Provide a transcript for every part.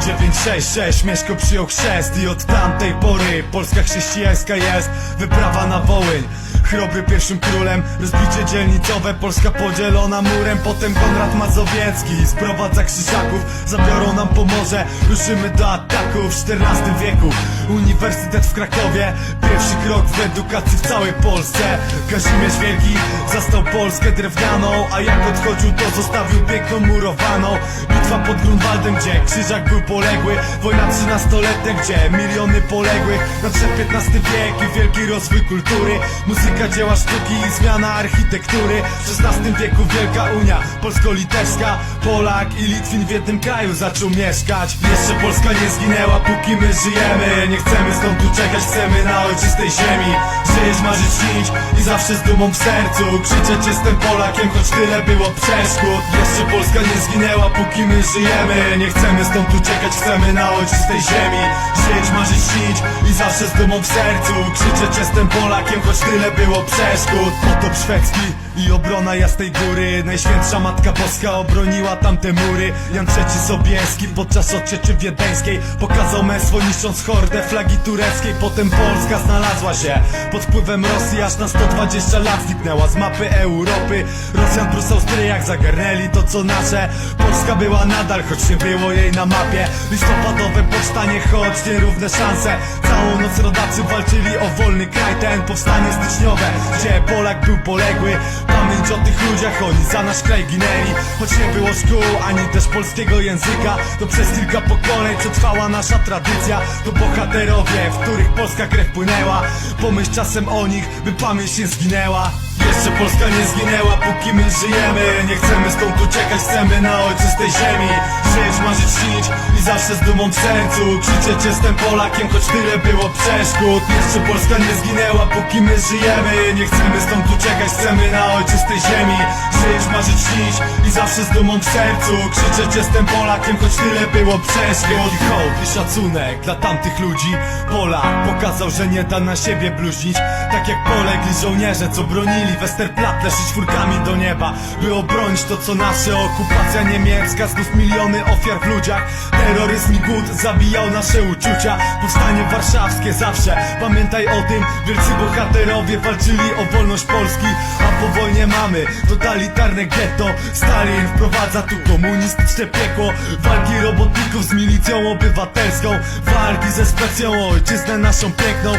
1966 Mieszko przyjął chrzest i od tamtej pory Polska chrześcijańska jest wyprawa na Wołyń Chrobry pierwszym królem, rozbicie dzielnicowe Polska podzielona murem, potem Konrad Mazowiecki Sprowadza krzyżaków, zabiorą nam Pomorze. Ruszymy do ataku w XIV wieku. Uniwersytet w Krakowie. Pierwszy krok w edukacji w całej Polsce. Kazimierz Wielki zastał Polskę drewnianą A jak odchodził to zostawił piękną murowaną. Bitwa pod Grunwaldem, gdzie krzyżak był poległy. Wojna trzynastoletnia, gdzie miliony poległych. Nadszedł XV wiek i wielki rozwój kultury. Muzyka, dzieła sztuki i zmiana architektury. W XVI wieku Wielka Unia Polsko-Litewska Polak i Litwin w jednym kraju zaczął mieszkać. Jeszcze Polska nie zginęła, póki my żyjemy. Nie chcemy stąd uciekać, chcemy na ojczystej ziemi. Żyć, marzyć, śnić i zawsze z dumą w sercu. Krzyczeć jestem Polakiem, choć tyle było przeszkód. Jeszcze Polska nie zginęła, póki my żyjemy. Nie chcemy stąd uciekać, chcemy na ojczystej ziemi. Żyć, marzyć, śnić i zawsze z dumą w sercu. Krzyczeć jestem Polakiem, choć tyle było przeszkód. Potop szwedzki i obrona Jasnej Góry. Najświętsza Matka Boska obroniła tamte mury. Jan III Sobieski podczas odcieczy wiedeńskiej Pokazał męstwo niszcząc hordę flagi tureckiej. Potem Polska znalazła się pod wpływem Rosji Aż na 120 lat zniknęła z mapy Europy. Rosjan plus Austriak zagarnęli to co nasze. Polska była nadal, choć nie było jej na mapie. Listopadowe powstanie, choć nierówne szanse. Całą noc rodacy walczyli o wolny kraj. Ten powstanie styczniowe, gdzie Polak był poległy. Pamięć o tych ludziach, oni za nasz kraj ginęli. Choć nie było szkół, ani też polskiego języka To przez kilka pokoleń przetrwała nasza tradycja. To bohaterowie, w których polska krew płynęła. Pomyśl czasem o nich, by pamięć nie zginęła. Jeszcze Polska nie zginęła, póki my żyjemy. Nie chcemy stąd uciekać, chcemy na ojczystej ziemi. Żyć, marzyć, śnić i zawsze z dumą w sercu. Krzyczeć jestem Polakiem, choć tyle było przeszkód. Jeszcze Polska nie zginęła, póki my żyjemy. Nie chcemy stąd uciekać, chcemy na ojczystej ziemi. Żyć, marzyć, śnić i zawsze z dumą w sercu. Krzyczeć jestem Polakiem, choć tyle było przeszkód. I hołd i szacunek dla tamtych ludzi. Polak pokazał, że nie da na siebie bluźnić. Tak jak polegli żołnierze, co bronili. Westerplatte szyć czwórkami do nieba By obronić to co nasze. Okupacja niemiecka Znów miliony ofiar w ludziach Terroryzm i głód zabijał nasze uczucia. Powstanie warszawskie zawsze. Pamiętaj o tym Wielcy bohaterowie walczyli o wolność Polski A po wojnie mamy totalitarne getto Stalin wprowadza tu komunistyczne piekło. Walki robotników z milicją obywatelską. Walki ze specją ojczyznę naszą piękną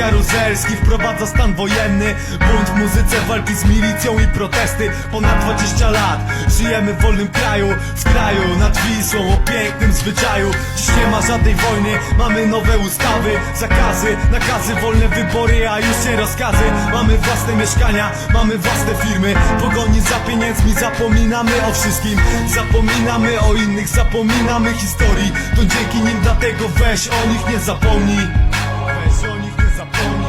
Jaruzelski wprowadza stan wojenny. Bunt w muzyce, walki z milicją i protesty. Ponad 20 lat Żyjemy w wolnym kraju. W kraju nad Wisłą o pięknym zwyczaju. Dziś nie ma żadnej wojny Mamy nowe ustawy, zakazy, nakazy Wolne wybory, a już nie rozkazy. Mamy własne mieszkania, mamy własne firmy. Pogoni za pieniędzmi zapominamy o wszystkim. Zapominamy o innych, zapominamy historii. To dzięki nim dlatego weź o nich nie zapomnij Weź